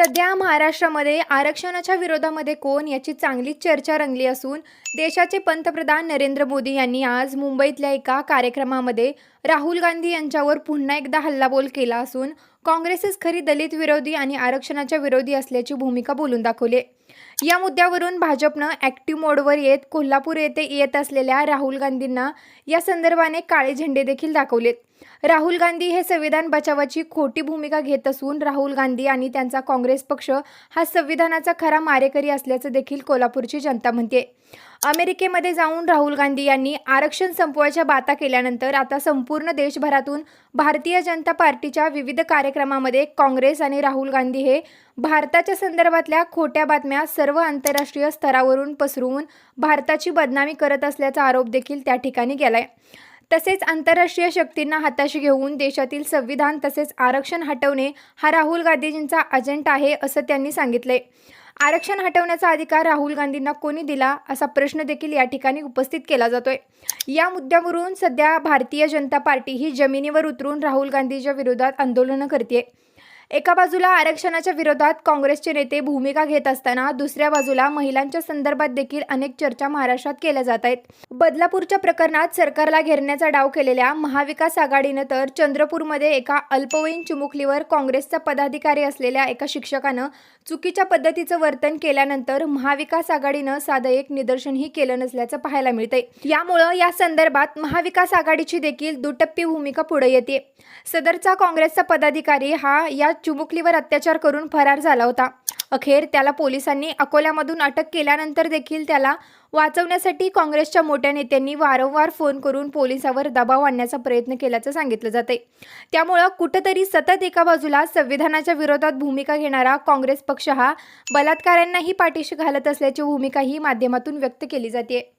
सध्या महाराष्ट्रामध्ये आरक्षणाच्या विरोधामध्ये कोण याची चांगलीच चर्चा रंगली असून देशाचे पंतप्रधान नरेंद्र मोदी यांनी आज मुंबईतल्या एका कार्यक्रमामध्ये राहुल गांधी यांच्यावर पुन्हा एकदा हल्लाबोल केला असून काँग्रेसच खरी दलित विरोधी आणि आरक्षणाच्या विरोधी असल्याची भूमिका बोलून दाखवली या मुद्द्यावरून भाजपनं ॲक्टिव्ह मोडवर येत कोल्हापूर येथे येत असलेल्या राहुल गांधींना या संदर्भाने काळे झेंडे देखील दाखवलेत. राहुल गांधी हे संविधान बचावाची खोटी भूमिका घेत असून राहुल गांधी आणि त्यांचा काँग्रेस पक्ष हा संविधानाचा खरा मारेकरी असल्याचं देखील कोल्हापूरची जनता म्हणते अमेरिकेमध्ये जाऊन राहुल गांधी यांनी आरक्षण संपवायच्या बाता केल्यानंतर आता संपूर्ण देशभरातून भारतीय जनता पार्टीच्या विविध कार्यक्रमामध्ये काँग्रेस आणि राहुल गांधी हे भारताच्या संदर्भातल्या खोट्या बातम्या सर्व आंतरराष्ट्रीय स्तरावरून पसरवून भारताची बदनामी करत असल्याचा आरोप देखील त्या ठिकाणी गेलाय तसेच आंतरराष्ट्रीय शक्तींना हाताशी घेऊन देशातील संविधान तसेच आरक्षण हटवणे हा राहुल गांधीजींचा अजेंडा आहे असं त्यांनी सांगितले. आरक्षण हटवण्याचा अधिकार राहुल गांधींना कोणी दिला असा प्रश्न देखील या ठिकाणी उपस्थित केला जातोय. या मुद्द्यावरून सध्या भारतीय जनता पार्टी ही जमिनीवर उतरून राहुल गांधीच्या विरोधात आंदोलनं करते एका बाजूला आरक्षणाच्या विरोधात काँग्रेसचे नेते भूमिका घेत असताना दुसऱ्या बाजूला महिलांच्या संदर्भात देखील अनेक चर्चा महाराष्ट्रात केल्या जात आहेत. बदलापूरच्या प्रकरणात सरकारला घेरण्याचा डाव केलेल्या महाविकास आघाडीनं तर चंद्रपूरमध्ये एका अल्पवयीन चिमुकलीवर काँग्रेसचा पदाधिकारी असलेल्या एका शिक्षकानं चुकीच्या पद्धतीचं वर्तन केल्यानंतर महाविकास आघाडीनं साधं एक निदर्शनही केलं नसल्याचं पाहायला मिळतंय. यामुळं या संदर्भात महाविकास आघाडीची देखील दुटप्पी भूमिका पुढे येते सदरचा काँग्रेसचा पदाधिकारी हा या चिमुकलीवर अत्याचार करून फरार झाला होता. अखेर त्याला पोलिसांनी अकोल्यामधून अटक केल्यानंतर देखील त्याला वाचवण्यासाठी काँग्रेसच्या मोठ्या नेत्यांनी वारंवार फोन करून पोलिसावर दबाव आणण्याचा प्रयत्न केल्याचं सांगितलं जाते त्यामुळं कुठंतरी सतत एका बाजूला संविधानाच्या विरोधात भूमिका घेणारा काँग्रेस पक्ष हा बलात्कारांनाही पाठीशी घालत असल्याची भूमिका ही माध्यमातून व्यक्त केली जाते